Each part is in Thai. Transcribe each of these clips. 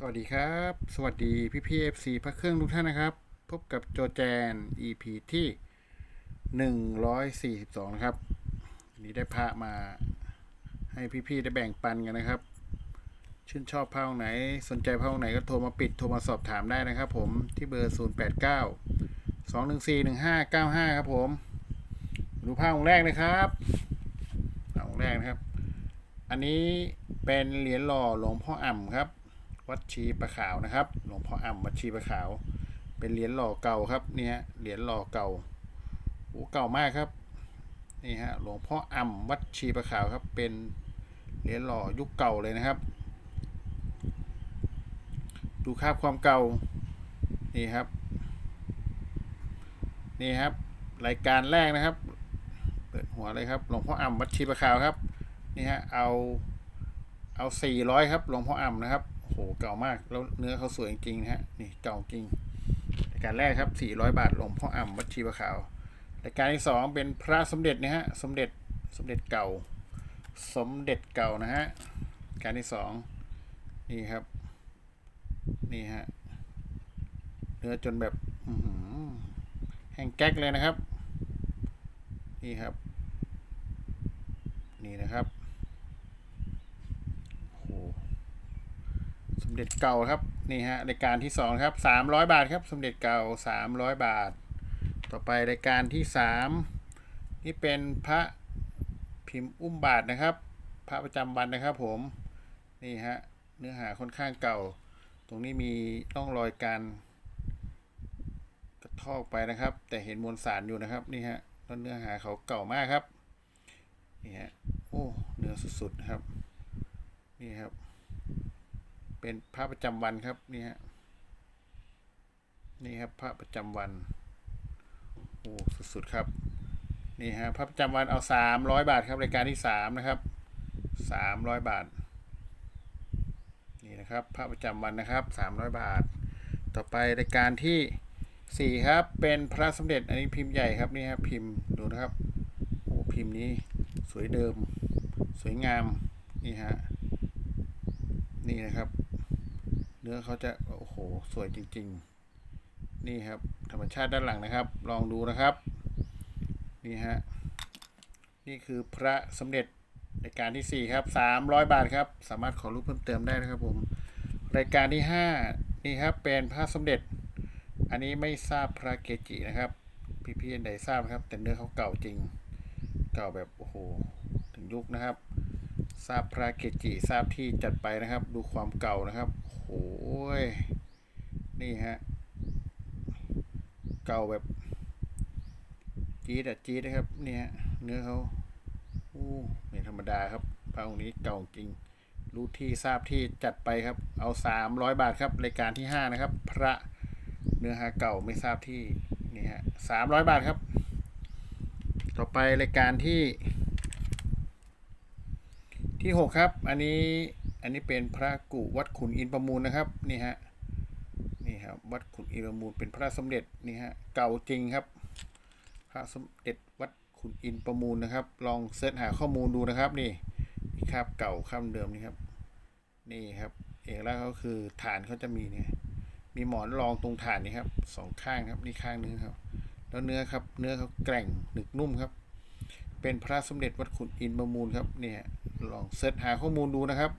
สวัสดีครับ สวัสดีพี่พีเอฟซีพระเครื่องทุกท่านนะครับ พบกับโจแจน EP ที่ 142 นะครับวันนี้ได้พระมาให้พี่ๆได้แบ่งปันกันนะครับ ชื่นชอบผ้าองค์ไหน สนใจผ้าองค์ไหนก็โทรมาปิดโทรมาสอบถามได้นะครับผมที่เบอร์ 089 214 1595 ครับผม ดูผ้าองค์แรกนะครับองค์แรกนะครับ อันนี้เป็นเหรียญหล่อหลวงพ่ออ่ำครับ วัดชีประขาวนะครับ หลวงพ่ออ่ำวัดชีประขาว เป็นเหรียญหล่อเก่าครับเนี่ยเหรียญหล่อเก่าโอ้เก่ามากครับนี่ฮะหลวงพ่ออ่ำวัดชีประขาวครับ เป็นเหรียญหล่อยุคเก่าเลยนะครับ ดูคราบความเก่านี่ครับนี่ครับรายการแรกนะครับ เปิดหัวเลยครับหลวงพ่ออ่ำวัดชีประขาวครับนี่ฮะเอาเอาสี่ร้อยครับหลวงพ่ออ่ำนะครับ โหเก่ามากแล้วเนื้อเขาสวยจริงๆนะฮะนี่เก่าจริงรายการแรกครับสี่ร้อยบาทหลวงพ่ออ่ำวัดชีประขาวรายการที่สองเป็นพระสมเด็จนะฮะสมเด็จสมเด็จเก่า สมเด็จเก่านะฮะรายการที่สองนี่ครับ นี่ฮะเนื้อจนแบบแห้งแก๊กเลยนะครับ นี่ครับ นี่นะครับ โอ้โห สมเด็จเก่าครับนี่ฮะรายการที่สองครับสามร้อยบาทครับ สมเด็จเก่าสามร้อยบาท ต่อไปรายการที่สามนี่เป็นพระพิมพ์อุ้มบาทนะครับ พระประจำวันนะครับผมนี่ฮะเนื้อหาค่อนข้างเก่า ตรงนี้มีร่องรอยการกระทอกไปนะครับ แต่เห็นมวลสารอยู่นะครับนี่ฮะแล้วเนื้อหาเขาเก่ามากครับนี่ฮะโอ้เนื้อสุดๆครับนี่ครับ เป็นพระประจำวันครับนี่ฮะนี่ครับพระประจำวันโอ้สุดๆครับนี่ฮะพระประจำวันเอาสามร้อยบาทครับรายการที่สามนะครับสามร้อยบาท นี่นะครับพระประจำวันนะครับสามร้อยบาท ต่อไปรายการที่สี่ครับเป็นพระสมเด็จอันนี้พิมพ์ใหญ่ครับนี่ครับพิมพ์ดูนะครับโอ้พิมพ์นี้สวยเดิม สวยงามนี่ฮะนี่นะครับ นื้อเขาจะโอ้โหสวยจริง ๆ นี่ครับ ธรรมชาติด้านหลังนะครับ ลองดูนะครับ นี่ฮะนี่คือพระสมเด็จรายการที่สี่ครับสามร้อยบาทครับ สามารถขอรูปเพิ่มเติมได้นะครับผม รายการที่ห้านี่ครับ เป็นพระสมเด็จ อันนี้ไม่ทราบพระเกจินะครับ พี่ๆอันใดทราบครับ แต่เนื้อเขาเก่าจริง เก่าแบบโอ้โห ถึงยุคนะครับ ทราบพระเกจิ ทราบที่จัดไปนะครับ ดูความเก่านะครับ โอ้ย นี่ฮะ เก่าแบบจี๊ดอะจี๊ดนะครับนี่ฮะเนื้อเขาโอ้ไม่ธรรมดาครับพระองค์นี้เก่าจริง รู้ที่ทราบที่จัดไปครับ เอาสามร้อยบาทครับรายการที่ห้านะครับ พระเนื้อหาเก่าไม่ทราบที่นี่ฮะสามร้อยบาทครับ ต่อไปรายการที่ ที่หกครับ อันนี้ อันนี้เป็นพระกุวัดขุนอินประมูลนะครับนี่ฮะนี่ครับวัดขุนอินประมูลเป็นพระสมเด็จนี่ฮะเก่าจริงครับ พระสมเด็จวัดขุนอินประมูลนะครับ ลองเสิร์ชหาข้อมูลดูนะครับนี่นี่คราบเก่าคราบเดิมนี่ครับ นี่ครับ เอกลักษณ์เขาคือฐานเขาจะมีเนี่ยมีหมอนรองตรงฐานนี่ครับสองข้างครับนี่ข้างนึงครับ แล้วเนื้อครับเนื้อเขาแกร่งหนึกนุ่มครับ เป็นพระสมเด็จวัดขุนอินประมูลครับเนี่ยลองเสิร์ชหาข้อมูลดูนะครับ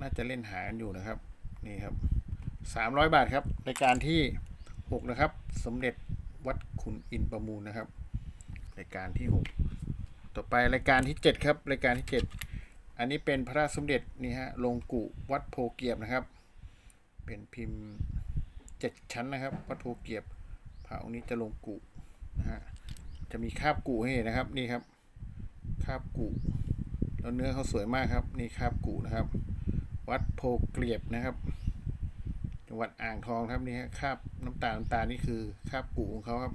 น่าจะเล่นหากันอยู่นะครับนี่ครับสามร้อยบาทครับรายการที่หกนะครับ สมเด็จวัดขุนอินประมูลนะครับรายการที่หกต่อไปรายการที่เจ็ดครับรายการที่เจ็ดอันนี้เป็นพระสมเด็จนี่ฮะลงกุวัดโพเกียบนะครับ เป็นพิมพ์เจ็ดชั้นนะครับ วัดโพเกียบพระองค์นี้จะลงกุนะฮะจะมีคาบกุให้เห็นนะครับนี่ครับคาบกุแล้วเนื้อเขาสวยมากครับ นี่คาบกูนะครับ วัดโพเกลียบนะครับจังหวัดอ่างทองครับนี่ฮะคาบน้ำตาลน้ำตาลนี่คือคาบกูของเขาครับ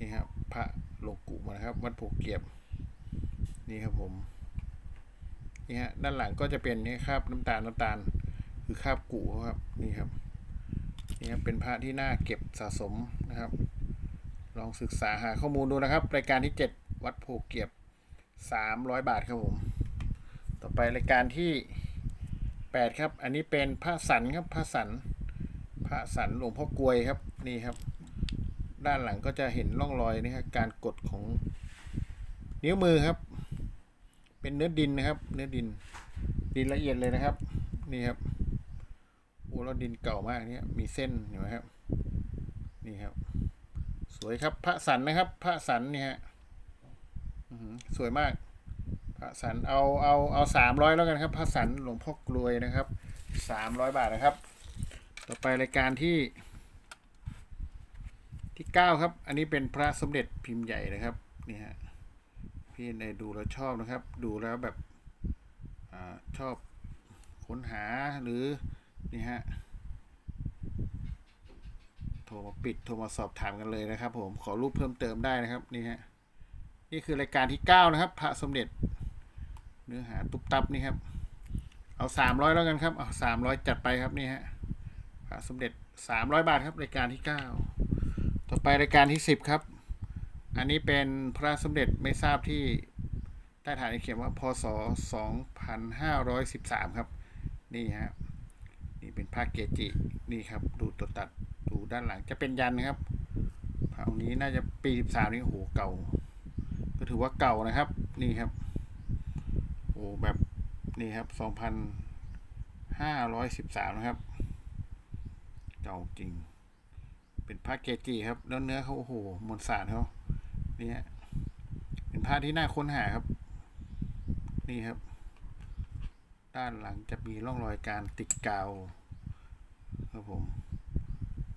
นี่ครับพระหลกูมานะครับ วัดโพเกลียบนี่ครับผมนี่ฮะด้านหลังก็จะเป็นนี่คาบน้ำตาลน้ำตาล คือคาบกูเขาครับนี่ครับนี่ครับเป็นพระที่น่าเก็บสะสมนะครับ ลองศึกษาหาข้อมูลดูนะครับ รายการที่ 7 วัดโพเกียบสามร้อยบาทครับผม ต่อไปรายการที่ แปดครับ อันนี้เป็นพระสันครับพระสันพระสันหลวงพ่อกลวยครับนี่ครับ ด้านหลังก็จะเห็นร่องรอยนี่ครับการกดของนิ้วมือครับ เป็นเนื้อดินนะครับ เนื้อดินดินละเอียดเลยนะครับ นี่ครับโอ้แล้วดินเก่ามากเนี่ยมีเส้นเห็นไหมครับ นี่ครับ สวยครับพระสันนะครับ พระสันนี่ฮะอื้อหือสวยมาก พระสันเอาเอาเอาสามร้อยแล้วกันครับ พระสันหลวงพ่อกลวยนะครับสามร้อยบาทนะครับ ต่อไปรายการที่ที่เก้าครับ อันนี้เป็นพระสมเด็จพิมพ์ใหญ่นะครับนี่ฮะพี่ในดูแล้วชอบนะครับ ดูแล้วแบบอชอบค้นหาหรือนี่ฮะโทรมาปิดโทรมาสอบถามกันเลยนะครับ ผมขอรูปเพิ่มเติมได้นะครับนี่ฮะนี่คือรายการที่เก้านะครับ พระสมเด็จ เนื้อหาตุบตับนี่ครับ เอาสามร้อยแล้วกันครับ เอาสามร้อยจัดไปครับนี่ฮะพระสมเด็จสามร้อยบาทครับรายการที่เก้าต่อไปรายการที่สิบครับ อันนี้เป็นพระสมเด็จไม่ทราบที่ใต้ฐานเขียนว่าพศ2513ครับ นี่ฮะนี่เป็นพระเกจินี่ครับ ดูตัวตัดดูด้านหลังจะเป็นยันนะครับพระองค์นี้น่าจะปี13นี่โหเก่า ก็ถือว่าเก่านะครับ นี่ครับ โอ้แบบนี่ครับ2,513นะครับเก่าจริง เป็นพระเกจิครับ แล้วเนื้อเขาโอ้โหมวลสารเขาเนี่ฮะเป็นผ้าที่น่าค้นหาครับ นี่ครับ ด้านหลังจะมีร่องรอยการติดกาวครับผม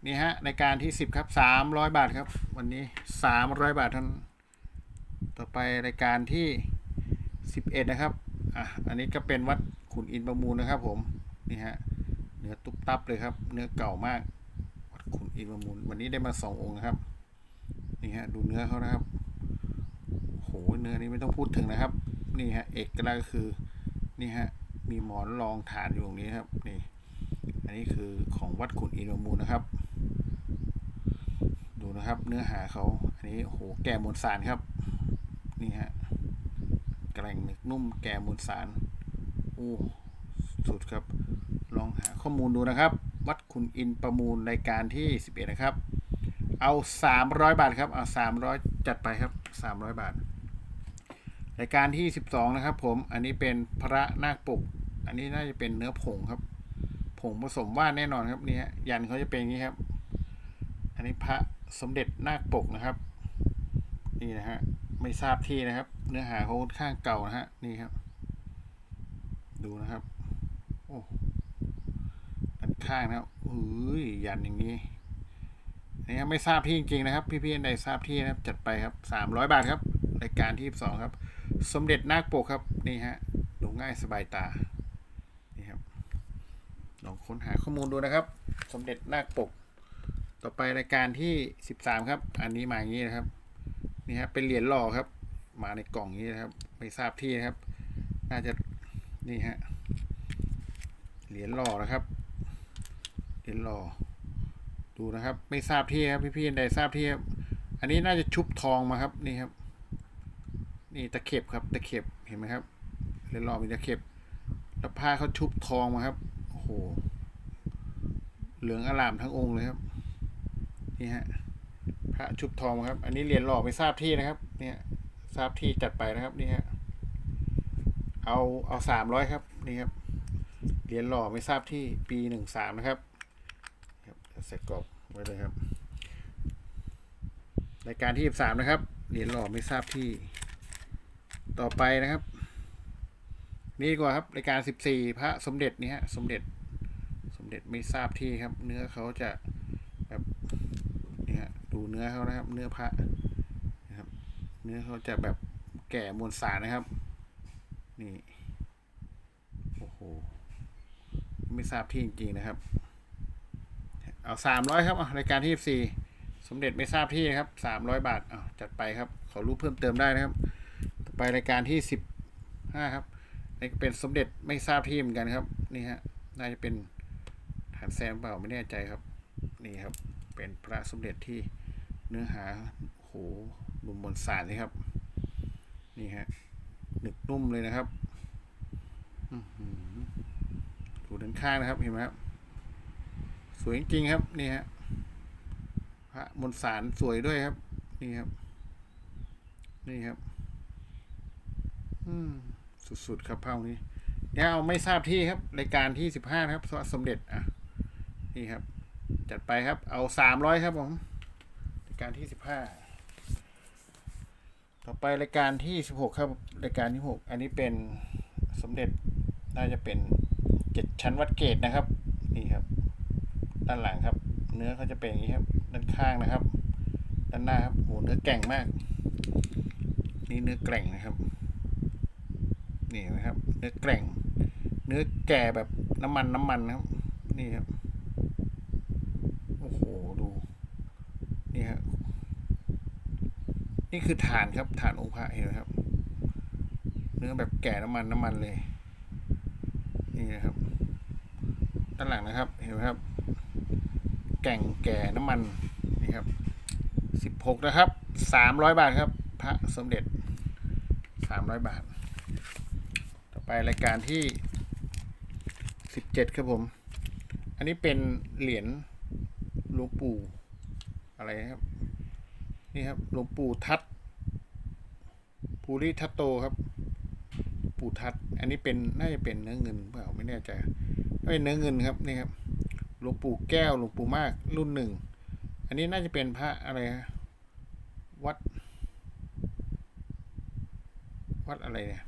นี่ฮะในการที่สิบครับสามร้อยบาทครับ วันนี้สามร้อยบาทท่านั้นต่อไปรายการที่สิบเอ็ดนะครับ อะอันนี้ก็เป็นวัดขุนอินประมูลนะครับ ผมนี่ฮะเนื้อตุ๊บตับเลยครับ เนื้อเก่ามาก วัดขุนอินประมูล วันนี้ได้มาสององค์นะครับนี่ฮะดูเนื้อเขานะครับโหเนื้อนี้ไม่ต้องพูดถึงนะครับ นี่ฮะเอกลักษณ์คือนี่ฮะมีหมอนรองฐานอยู่ตรงนี้ครับนี่อันนี้คือของวัดขุนอินประมูลนะครับ ดูนะครับเนื้อหาเขาอันนี้โหแก่มวลสารครับนี่ฮะ แกร่งหนึกนุ่มแก่มวลสารโอ้สุดครับ ลองหาข้อมูลดูนะครับ วัดขุนอินประมูลรายการที่ 11 นะครับ เอาสามร้อยบาทครับเอาสามร้อยจัดไปครับสามร้อยบาท รายการที่สิบสองนะครับ ผมอันนี้เป็นพระนาคปก อันนี้น่าจะเป็นเนื้อผงครับผงผสมว่านแน่นอนครับนี่ฮะยันเขาจะเป็นอย่างนี้ครับ อันนี้พระสมเด็จนาคปกนะครับ นี่นะฮะไม่ทราบที่นะครับ เนื้อหาเขาค่อนข้างเก่านะฮะ นี่ครับ ดูนะครับ โอ้ด้านข้างนะครับอุ้ยยันอย่างนี้นี่ครับไม่ทราบที่จริงๆนะครับ พี่ๆใดทราบที่นะครับจัดไปครับสามร้อยบาทครับรายการที่สองครับ สมเด็จนาคปกครับนี่ฮะดูง่ายสบายตานี่ครับลองค้นหาข้อมูลดูนะครับ สมเด็จนาคปก ต่อไปรายการที่สิบสามครับ อันนี้มาอย่างนี้นะครับ นี่ฮะเป็นเหรียญหล่อครับ มาในกล่องนี้นะครับ ไม่ทราบที่นะครับ น่าจะนี่ฮะเหรียญหล่อนะครับเหรียญหล่อดูนะครับ ไม่ทราบที่ครับพี่ๆใดทราบที่ครับอันนี้น่าจะชุบทองมาครับนี่ครับ นี่ตะเข็บครับตะเข็บเห็นไหมครับเหรนรอมีตะเข็บแล้วผ้าเขาชุบทองมาครับโอ้โหเหลืองอลามทั้งองค์เลยครับนี่ฮะพระชุบทองครับ อันนี้เหรียญหล่อไม่ทราบที่นะครับ เนี่ย ทราบที่จัดไปนะครับนี่ฮะเอาเอาสามร้อยครับนี่ครับเหรียญหล่อไม่ทราบที่ปีหนึ่งสามนะครับครับใส่กรอบไว้เลยครับรายการที่สามนะครับเหรียญหล่อไม่ทราบที่ต่อไปนะครับ นี่กว่าครับรายการสิบสี่พระสมเด็จนี่ฮะสมเด็จสมเด็จไม่ทราบที่ครับ เนื้อเขาจะแบบนี่ฮะดูเนื้อเขานะครับ เนื้อพระ นื้อเขาจะแบบแก่มวลสารนะครับ นี่ โอ้โห ไม่ทราบที่จริงๆนะครับ เอาสามร้อยครับอารายการที่สี่สมเด็จไม่ทราบที่ครับสามร้อยบาทเอาจัดไปครับ ขอรูปเพิ่มเติมได้นะครับ ต่อไปรายการที่สิบห้าครับนี่เป็นสมเด็จไม่ทราบที่เหมือนกันครับ นี่ฮะ น่าจะเป็นฐานแซมเปล่าไม่แน่ใจครับ นี่ครับ เป็นพระสมเด็จที่เนื้อหาโห บุมบนสารเลยครับ นี่ฮะหนึกนุ่มเลยนะครับอื้อหือดูด้านข้างนะครับเห็นไหมครับ สวยจริงครับ นี่ฮะพระมนสารสวยด้วยครับ นี่ครับ นี่ครับ อืมสุดๆครับเผ่านี้เนี่ยเอาไม่ทราบที่ครับรายการที่สิบห้าครับพรสมเด็จอะนี่ครับ จัดไปครับ เอาสามร้อยครับผมรายการที่สิบห้า ต่อไปรายการที่สิบหกครับ รายการที่หกอันนี้เป็นสมเด็จน่าจะเป็นเจ็ดชั้นวัดเกตนะครับ นี่ครับ ด้านหลังครับ เนื้อเขาจะเป็นอย่างนี้ครับ ด้านข้างนะครับ ด้านหน้าครับโหเนื้อแก่งมาก นี่เนื้อแกร่งนะครับ นี่นะครับ เนื้อแกร่ง เนื้อแก่แบบน้ำมันน้ำมันนะครับ นี่ครับ โอ้โห ดู นี่ครับ นี่คือฐานครับฐานองค์พระเห็นไหมครับ เนื้อแบบแก่น้ำมันน้ำมันเลย นี่นะครับด้านหลังนะครับ เห็นไหมครับ แก่งแก่น้ำมันนี่ครับสิบหกนะครับสามร้อยบาทครับ พระสมเด็จสามร้อยบาท ต่อไปรายการที่สิบเจ็ดครับผม อันนี้เป็นเหรียญหลวงปู่อะไรครับ นี่ครับหลวงปู่ทัตภูริทัตโตครับ ปู่ทัตอันนี้เป็นน่าจะเป็นเนื้อเงินเปล่าไม่แน่ใจไม่เป็นเนื้อเงินครับนี่ครับหลวงปู่แก้วหลวงปู่มากรุ่นหนึ่ง อันนี้น่าจะเป็นพระอะไรวัด วัดอะไรเนี่ย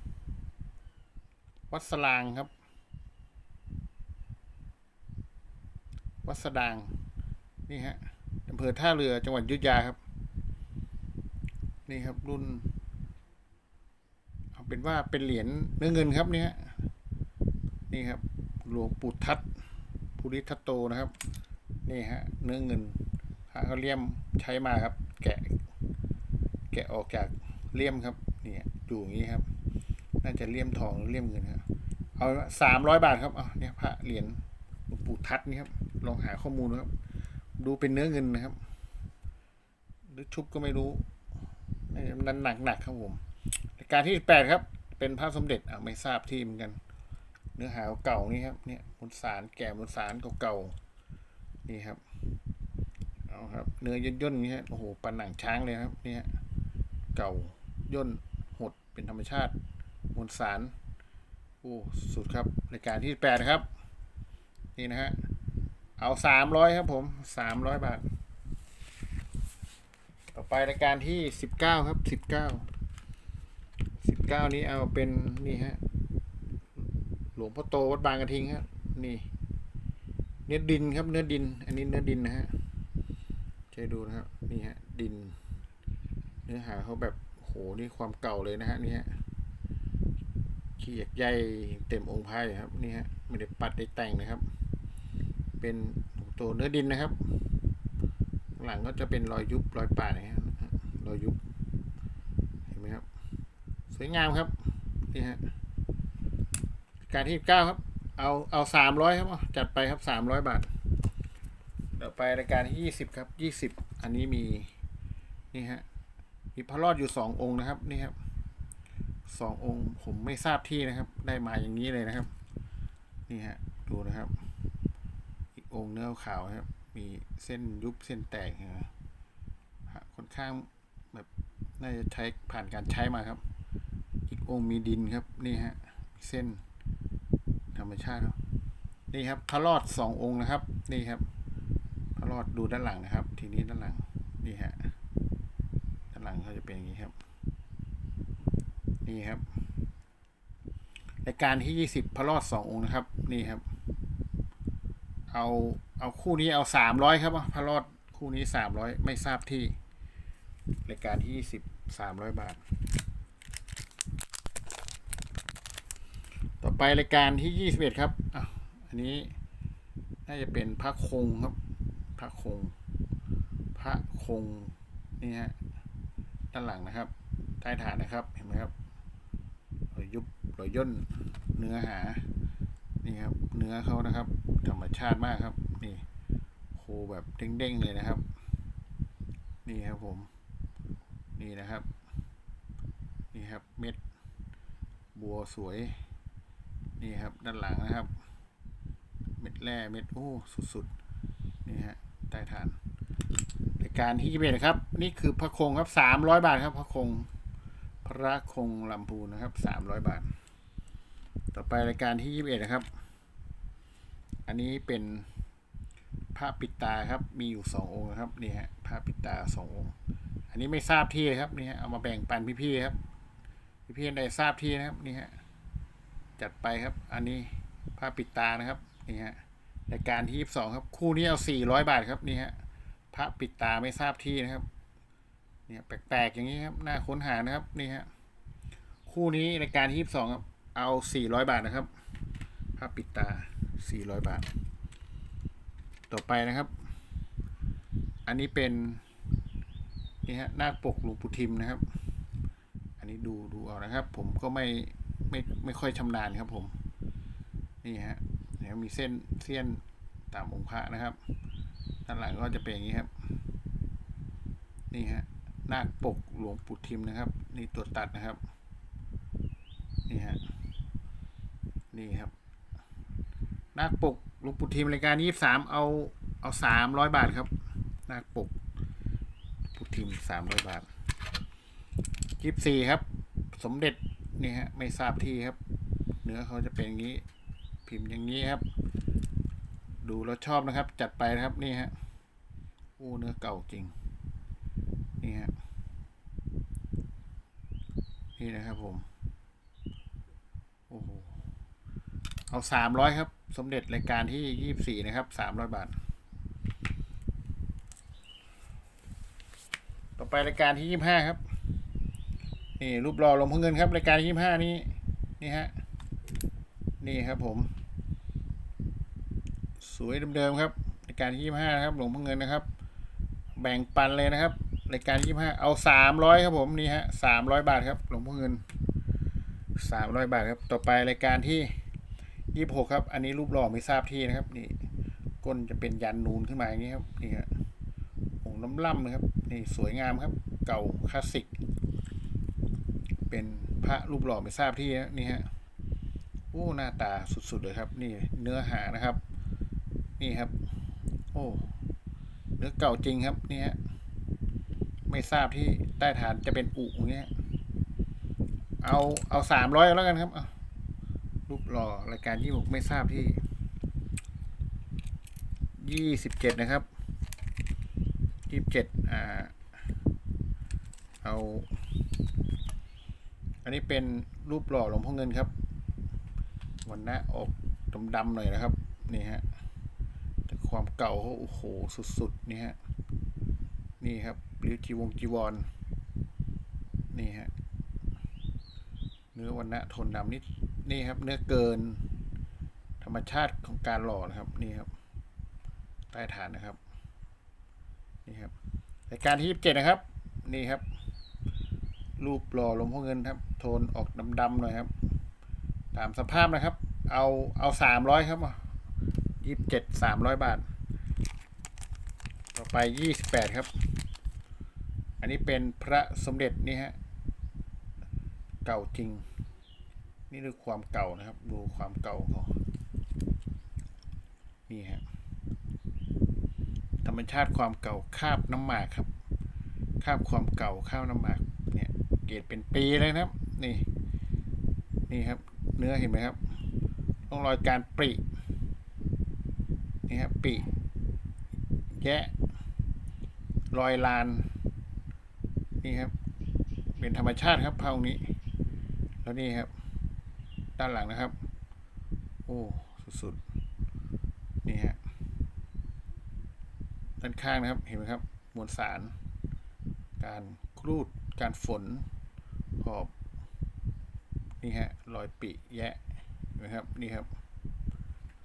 วัดสลางครับ วัดสดาง นี่ฮะอำเภอท่าเรือจังหวัดยุธยาครับ นี่ครับรุ่น เอาเป็นว่าเป็นเหรียญเนื้อเงินครับเนี่ยนี่ครับหลวงปู่ทัตภูริทัตโตนะครับ นี่ฮะเนื้อเงินพระเขาเลี่ยมใช้มาครับ แกะ แกะออกจากเลี่ยมครับนี่อยู่อย่างนี้ครับ น่าจะเลี่ยมทองหรือเลี่ยมเงินครับเอาสามร้อยบาทครับเอะเนี่ยพระเหรียญหลวงปู่ทัตนี่ครับลองหาข้อมูลดูครับ ดูเป็นเนื้อเงินนะครับ หรือชุบก็ไม่รู้ นั่นหนักหนักๆครับผมรายการที่แปดครับ เป็นพระสมเด็จอะไม่ทราบที่เหมือนกัน เนื้อหาเก่านี่ครับ เนี่ยมนสารแก่มนสารเก่าๆนี่ครับเอาครับ เนื้อย่นย่นๆนี้ฮะโอ้โหปันหนังช้างเลยครับเนี่ยเก่าย่นหดเป็นธรรมชาติมวลสารโอ้สุดครับรายการที่แปดครับ นี่นะฮะเอาสามร้อยครับผมสามร้อยบาท ไปรายการที่สิบเก้าครับสิบเก้าสิบเก้านี้เอาเป็นนี่ฮะ หลวงพ่อโตวัดบางกระทิงครับนี่ เนื้อดินครับเนื้อดิน อันนี้เนื้อดินนะฮะใช้ดูนะครับนี่ฮะดิน เนื้อหาเขาแบบโหนี่ความเก่าเลยนะฮะนี่ฮะขี้หยกใยเต็มองค์ไพายครับนี่ฮะไม่ได้ปัดได้แต่งนะครับ เป็นตัวเนื้อดินนะครับ หลังก็จะเป็นรอยยุบรอยป่าดนะฮะ เรอยยุบ เห็นไหมครับ สวยงามครับ นี่ฮะ การที่เก้าครับ เอาเอาสามร้อยครับ จัดไปครับสามร้อยบาทเดี๋ยวไปรายการที่ยี่สิบครับยี่สิบอันนี้มี นี่ฮะ มีพระรอดอยู่สององค์นะครับ นี่ครับสององค์ผมไม่ทราบที่นะครับ ได้มาอย่างนี้เลยนะครับ นี่ฮะ ดูนะครับ อีกองค์เนื้อขาวครับ มีเส้นยุบเส้นแตกนะฮะค่อนข้าง น่าจะใช้ผ่านการใช้มาครับ อีกองค์มีดินครับนี่ฮะเส้นธรรมชาติครับนี่ครับพระรอดสององค์นะครับ นี่ครับพระรอดดูด้านหลังนะครับ ทีนี้ด้านหลังนี่ฮะด้านหลังเขาจะเป็นอย่างนี้ครับ นี่ครับรายการที่ยี่สิบพระรอดสององค์นะครับ นี่ครับ เอาเอาคู่นี้เอาสามร้อยครับพระรอดคู่นี้สามร้อยไม่ทราบที่รายการที่ยี่สิบ สามร้อยบาท ต่อไปรายการที่ยี่สิบเอ็ดครับอะอันนี้น่าจะเป็นพระคงครับ พระคง พระคงนี่ฮะด้านหลังนะครับ ใต้ฐานนะครับ เห็นไหมครับรอยยุบรอยย่น เนื้อหา นี่ครับ เนื้อเขานะครับ ธรรมชาติมากครับ นี่โคแบบเด้งๆเลยนะครับ นี่ครับผม นี่นะครับ นี่ครับเม็ด บัวสวย นี่ครับด้านหลังนะครับ เม็ดแร่เม็ดโอ้สุดๆนี่ฮะใต้ฐานรายการที่ยี่สิบเอ็ดครับ นี่คือพระคงครับสามร้อยบาทครับ พระคงพระคงลำพูนนะครับสามร้อยบาท ต่อไปรายการที่ยี่สิบเอ็ดนะครับ อันนี้เป็นผ้าปิดตาครับ มีอยู่สององค์นะครับนี่ฮะผ้าปิดตาสององค์ อันนี้ไม่ทราบที่ครับนี่ฮะเอามาแบ่งปันพี่ๆครับ พี่ๆใดทราบที่นะครับนี่ฮะจัดไปครับ อันนี้ผ้าปิดตานะครับนี่ฮะรายการที่ยี่สิบสองครับ คู่นี้เอาสี่ร้อยบาทครับนี่ฮะพระปิดตาไม่ทราบที่นะครับ เนี่ยแปลกๆอย่างนี้ครับน่าค้นหานะครับนี่ฮะคู่นี้รายการที่ยี่สิบสองครับเอาสี่ร้อยบาทนะครับพระปิดตาสี่ร้อยบาท ต่อไปนะครับ อันนี้เป็น นี่ฮะนาคปกหลวงปู่ทิมนะครับ อันนี้ดูดูเอานะครับ ผมก็ไม่ไม่ไม่ค่อยชำนาญครับ ผม นี่ฮะเนี่ยมีเส้นเส้นตามองค์พระนะครับด้านหลังก็จะเป็นอย่างนี้ครับ นี่ฮะนาคปกหลวงปู่ทิมนะครับ นี่ตัวตัดนะครับ นี่ฮะนี่ครับนาคปกหลวงปู่ทิมรายการยี่สามเอาเอาสามร้อยบาทครับนาคปก ทิมสามร้อยบาทยี่สี่ครับ สมเด็จนี่ฮะ ไม่ทราบที่ครับ เนื้อเขาจะเป็นอย่างนี้ พิมพ์อย่างนี้ครับ ดูแล้วชอบนะครับ จัดไปนะครับนี่ฮะโอ้เนื้อเก่าจริง นี่ฮะนี่นะครับผมโอ้โหเอาสามร้อยครับ สมเด็จรายการที่ยี่สี่นะครับสามร้อยบาท ต่อ ไปรายการที่ยี่ห้าครับ นี่รูปหล่อลงพ่อเงินครับรายการยี่ห้านี้นี่ฮะนี่ครับผม สวยเดิมๆครับรายการที่ยี่ห้าครับ หลวงพ่อเงินนะครับ แบ่งปันเลยนะครับรายการยี่ห้าเอาสามร้อยครับผมนี่ฮะสามร้อยบาทครับ หลวงพ่อเงินสามร้อยบาทครับ ต่อไปรายการที่ยี่หกครับ อันนี้รูปหล่อไม่ทราบที่นะครับ นี่ก้นจะเป็นยันนูนขึ้นมาอย่างนี้ครับนี่ฮะ องค์น้ำล่ำนะครับนี่สวยงามครับ เก่าคลาสสิก เป็นพระรูปหล่อไม่ทราบที่นะนี่ฮะโอ้หน้าตาสุดๆเลยครับ นี่เนื้อหานะครับ นี่ครับ โอ้เนื้อเก่าจริงครับนี่ฮะไม่ทราบที่ใต้ฐานจะเป็นอุอย่างเงี้ยเอาเอาสามร้อยแล้วกันครับรูปหล่อรายการยี่หกไม่ทราบที่ยี่สิบเจ็ดนะครับ ยี่สิบเจ็ดอ่าเอา อันนี้เป็นรูปหล่อหลวงพ่อเงินครับวันหน้าอกดำๆหน่อยนะครับ นี่ฮะแต่ความเก่าเขาโอ้โหสุดๆ นี่ฮะ นี่ครับริ้วจีวงจีวร นี่ฮะ เนื้อวันณะทนดำนี่นี่ครับ เนื้อเกิน ธรรมชาติของการหล่อนะครับ นี่ครับ ใต้ฐานนะครับ นี่ครับรายการที่ยี่สิบเจ็ดนะครับ นี่ครับ รูปหล่อหลวงพ่อเงินครับ โทนออกดำๆหน่อยครับ ตามสภาพนะครับ เอาเอาสามร้อยครับยี่สิบเจ็ดสามร้อยบาท ต่อไปยี่สิบแปดครับ อันนี้เป็นพระสมเด็จนี่ฮะ เก่าจริง นี่คือความเก่านะครับ ดูความเก่าของนี่ฮะ รรมชาติความเก่าคาบน้ำหมากครับ คาบความเก่าคาบน้ำหมากเนี่ยเกรดเป็นปีเลยนะครับ นี่ นี่ครับ เนื้อเห็นไหมครับร่องรอยการปรินี่ครับปริแยะรอยลาน นี่ครับ เป็นธรรมชาติครับพระองนี้ แล้วนี่ครับ ด้านหลังนะครับ โอ้ สุดๆ นี่ฮะ ด้านข้างนะครับ เห็นไหมครับ มวลสาร การครูด การฝนขอบ นี่ฮะ รอยปิแยะนไหมครับ นี่ครับ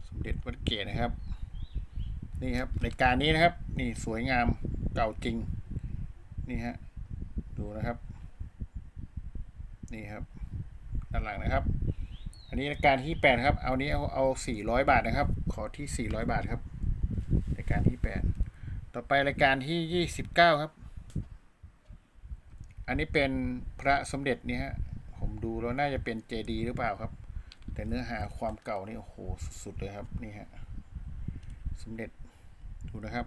สมเด็จวัดเกศนะครับ นี่ครับรายการนี้นะครับ นี่สวยงาม เก่าจริง นี่ฮะ ดูนะครับ นี่ครับ ด้านหลังนะครับ อันนี้รายการที่แปดครับ เอานี้เอาเอาสี่ร้อยบาทนะครับ ขอที่สี่ร้อยบาทครับรายการที่แปด ต่อไปรายการที่ยี่สิบเก้าครับ อันนี้เป็นพระสมเด็จนี่ฮะ ผมดูแล้วน่าจะเป็นเจดีหรือเปล่าครับ แต่เนื้อหาความเก่านี่โอ้โหสุดๆเลยครับนี่ฮะสมเด็จดูนะครับ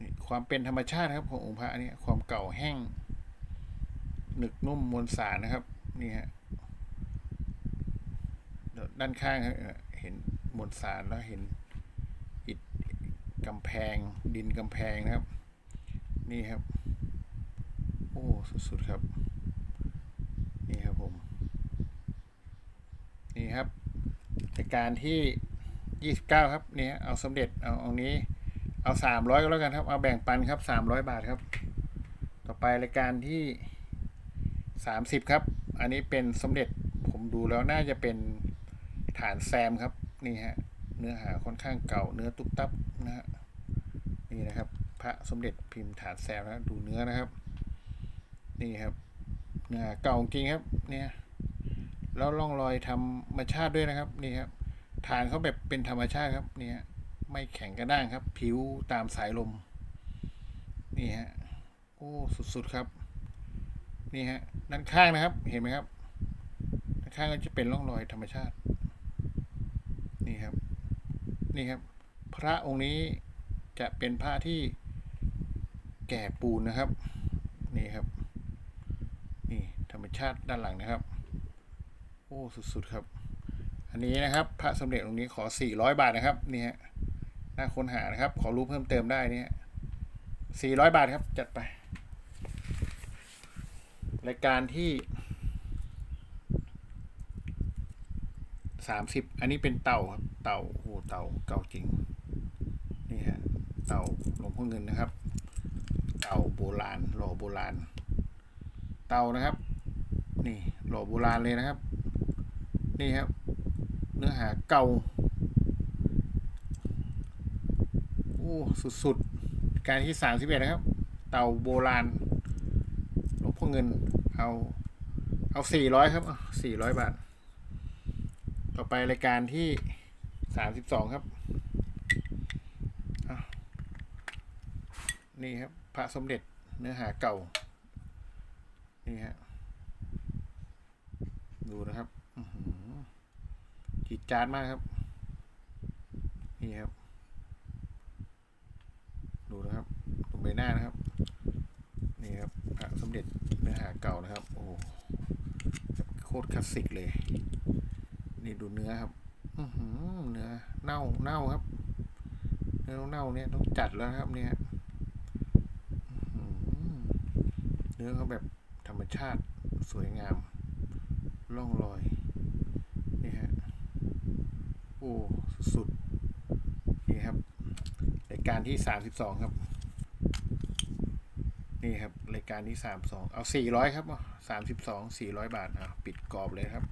นี่ความเป็นธรรมชาติครับขององค์พระนี่ความเก่าแห้งหนึกนุ่มมวลสารนะครับนี่ฮะด้านข้างเห็นมวลสารแล้วเห็น กำแพงดินกำแพงนะครับ นี่ครับ โอ้สุดๆครับ นี่ครับผม นี่ครับรายการที่29ครับเนี่ยเอาสมเด็จเอาเอานี้ เอา300ก็แล้วกันครับ เอาแบ่งปันครับ300บาทครับ ต่อไปรายการที่30ครับ อันนี้เป็นสมเด็จผมดูแล้วน่าจะเป็นฐานแซมครับ นี่ฮะ เนื้อหาค่อนข้างเก่าเนื้อตุ๊บตับนะฮะ นี่นะครับ พระสมเด็จพิมพ์ฐานแซมนะดูเนื้อนะครับ นี่ครับเนื้อเก่าจริงครับ เนี่ยแล้วร่องรอยธรรมชาติด้วยนะครับ นี่ครับฐานเขาแบบเป็นธรรมชาติครับ เนี่ย ไม่แข็งกระด้างครับ ผิวตามสายลม นี่ฮะโอ้สุดๆครับ นี่ฮะด้านข้างนะครับ เห็นไหมครับด้านข้างก็จะเป็นร่องรอยธรรมชาติ นี่ครับ นี่ครับ พระองค์นี้ จะเป็นพระที่แก่ปูนนะครับ นี่ครับ นี่ธรรมชาติด้านหลังนะครับ โอ้สุดๆครับ อันนี้นะครับพระสมเด็จองค์นี้ขอ 400 บาทนะครับนี่ฮะน่าค้นหานะครับ ขอรู้เพิ่มเติมได้นี่ย400บาทครับ จัดไป รายการที่30อันนี้เป็นเต่าครับ เต่าโอ้เต่าเก่าจริง เต่าหลวงพ่อเงินนะครับ เต่าโบราณหล่อโบราณ เต่านะครับ นี่หล่อโบราณเลยนะครับ นี่ครับ เนื้อหาเก่าโอ้สุดๆ การที่สามสิบเอ็ดนะครับ เต่าโบราณหลวงพ่อเงินเอาเอาสี่ร้อยครับสี่ร้อยบาท ต่อไปรายการที่สามสิบสองครับอ้าว นี่ครับพระสมเด็จเนื้อหาเก่า นี่ฮะดูนะครับจีดจานมากครับ นี่ครับ ดูนะครับตรงใบหน้านะครับ นี่ครับพระสมเด็จเนื้อหาเก่านะครับ โอ้โหโคตรคลาสสิกเลย นี่ดูเนื้อครับอเนื้อเน่าเน่าครับ เนื้อเน่าเนี่ยต้องจัดแล้วครับเนี่ยอื้อหือ เนื้อเขาแบบธรรมชาติสวยงามร่องรอย นี่ฮะ โอ้ สุดๆ นี่ครับรายการที่สามสิบสองครับ นี่ครับรายการที่สามสองเอาสี่ร้อยครับสามสิบสองสี่ร้อยบาทอะปิดกรอบเลยครับ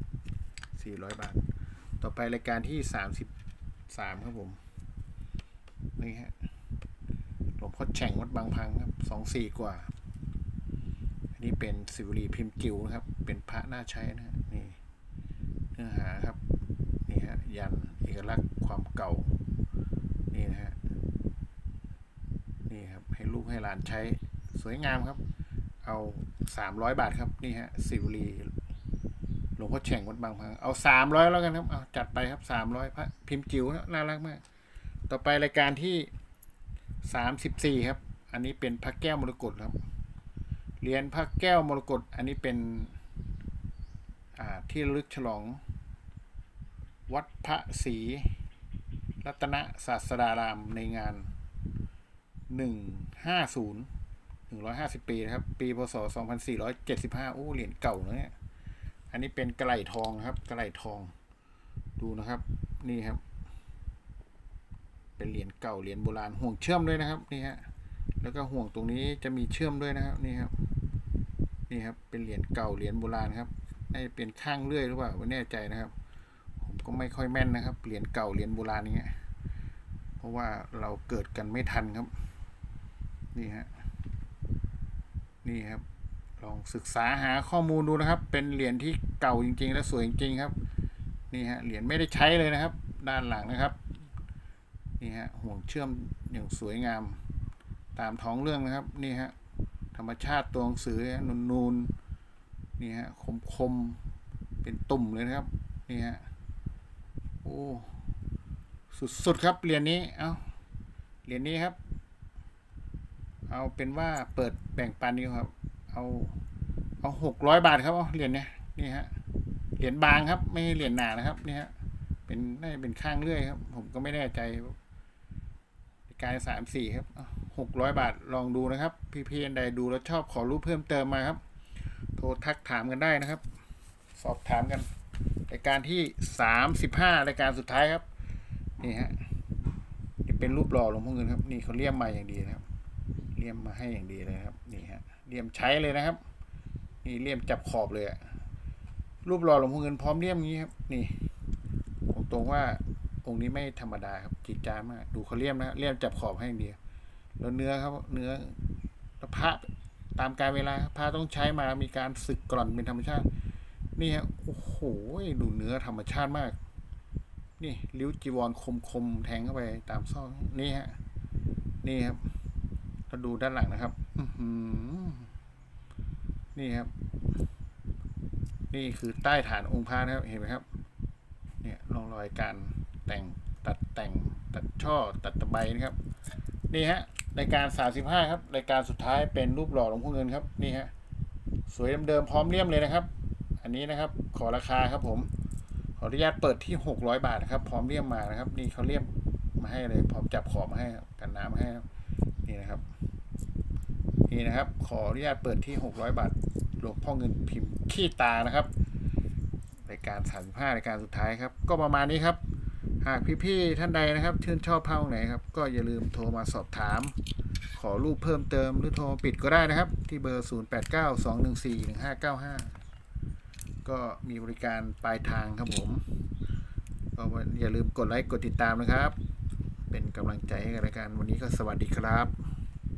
สี่ร้อยบาท ต่อไปรายการที่สามสิบสามครับผม นี่ฮะหลวงพ่อแฉ่งวัดบางพังครับสองสี่กว่า นนี้เป็นสิวลีพิมพ์กิวนะครับ เป็นพระน่าใช้นะนี่เนื้อหาครับนี่ฮะยันเอกลักษณ์ความเก่านี่นะฮะนี่ครับให้ลูกให้หลานใช้สวยงามครับ เอาสามร้อยบาทครับนี่ฮะสิวลีหลวงพ่อแฉ่งวัดบางพังเอาสามร้อยแล้วกันครับเอาจัดไปครับสามร้อยพระพิมพ์จิ๋วนะน่ารักมาก ต่อไปรายการที่สามสิบสี่ครับ อันนี้เป็นพระแก้วมรกตครับ เหรียญพระแก้วมรกตอันนี้เป็นที่ลึกฉลอง วัดพระศรีรัตนศาสดารามในงานหนึ่งห้าศูนย์หนึ่งร้อยห้าสิบปีนะครับ ปีพศสองพันสี่ร้อยเจ็ดสิบห้าโอ้ เหรียญเก่านะเนี่ย อันนี้เป็นกระไหลทองครับ กระไหลทอง ดูนะครับ นี่ครับ เป็นเหรียญเก่า เหรียญโบราณ ห่วงเชื่อมด้วยนะครับ นี่ฮะ แล้วก็ห่วงตรงนี้จะมีเชื่อมด้วยนะครับ นี่ครับ นี่ครับเป็นเหรียญเก่าเหรียญโบราณครับน่าจะเป็นข้างเลื่อยหรือเปล่าไม่แน่ใจนะครับ ผมก็ไม่ค่อยแม่นนะครับเหรียญเก่าเหรียญโบราณอย่างเงี้ยเพราะว่าเราเกิดกันไม่ทันครับ นี่ฮะนี่ครับ ลองศึกษาหาข้อมูลดูนะครับ เป็นเหรียญที่เก่าจริง ๆ และสวยจริงๆครับ นี่ฮะเหรียญไม่ได้ใช้เลยนะครับ ด้านหลังนะครับนี่ฮะห่วงเชื่อมอย่างสวยงามตามท้องเรื่องนะครับ นี่ฮะ ธรรมชาติตัวหนังสือนูนๆนี่ฮะคมๆเป็นตุ่มเลยนะครับนี่ฮะโอ้สุดๆครับเหรียญนี้เอาเหรียญนี้ครับ เอาเป็นว่าเปิดแบ่งปันดีกว่ครับ เอาเอาหกร้อยบาทครับเอาเหรียญเนี้ยนี่ฮะเหรียญบางครับ ไม่ใช่เหรียญหนานะครับนี่ฮะเป็นน่าจะเป็นข้างเลื่อยครับ ผมก็ไม่แน่ใจ การสามสี่ครับหกร้อยบาทลองดูนะครับ พี่เพียนใดดูแล้วชอบขอรูปเพิ่มเติมมาครับ โทรทักถามกันได้นะครับ สอบถามกันรายการที่สามสิบห้ารายการสุดท้ายครับ นี่ฮะนี่เป็นรูปหล่อหลวงพ่อเงินครับ นี่เขาเลี่ยมมาอย่างดีนะครับ เลี่ยมมาให้อย่างดีเลยครับ นี่ฮะ เลี่ยมใช้เลยนะครับ นี่เลี่ยมจับขอบเลยอะรูปหล่อหลวงพ่อเงินพร้อมเลี่ยมงนี้ครับ นี่ตรงว่า องค์นี้ไม่ธรรมดาครับจิตจามาก ดูเขาเลี่ยมนะเลี่ยมจับขอบให้เดียวแล้วเนื้อครับ เนื้อพระตามการเวลาพระต้องใช้มามีการสึกกร่อนเป็นธรรมชาติ นี่ฮะโอ้โหดูเนื้อธรรมชาติมาก นี่ริ้วจีวรคมคมๆแทงเข้าไปตามซอกนี่ฮะนี่ครับเราดูด้านหลังนะครับนี่ครับ นี่คือใต้ฐานองค์พระนะครับเห็นไหมครับ เนี่ยร่องรอยการ แต่งตัดแต่งตัดช่อตัดตะไบนะครับนี่ฮะรายการ 35 ครับรายการสุดท้ายเป็นรูปหล่อหลวงพ่อเงินครับนี่ฮะสวยเดิมๆพร้อมเลี่ยมเลยนะครับ อันนี้นะครับขอราคาครับผม ขออนุญาตเปิดที่ 600 บาทนะครับ พร้อมเลี่ยมมานะครับ นี่เขาเลี่ยมมาให้เลยพร้อมจับขอบมาให้กันน้ำมาให้นี่นะครับนี่นะครับ ขออนุญาตเปิดที่ 600 บาทหลวงพ่อเงินพิมพ์ขี้ตานะครับรายการ 35รายการสุดท้ายครับ ก็ประมาณนี้ครับ หากพี่ๆท่านใดนะครับ ชื่นชอบเท่าไหนครับ ก็อย่าลืมโทรมาสอบถาม ขอรูปเพิ่มเติมหรือโทรปิดก็ได้นะครับ ที่เบอร์ 0892141595 ก็มีบริการปลายทางครับผมก็อย่าลืมกดไลค์กดติดตามนะครับ เป็นกำลังใจให้กับรายการวันนี้ก็สวัสดีครับ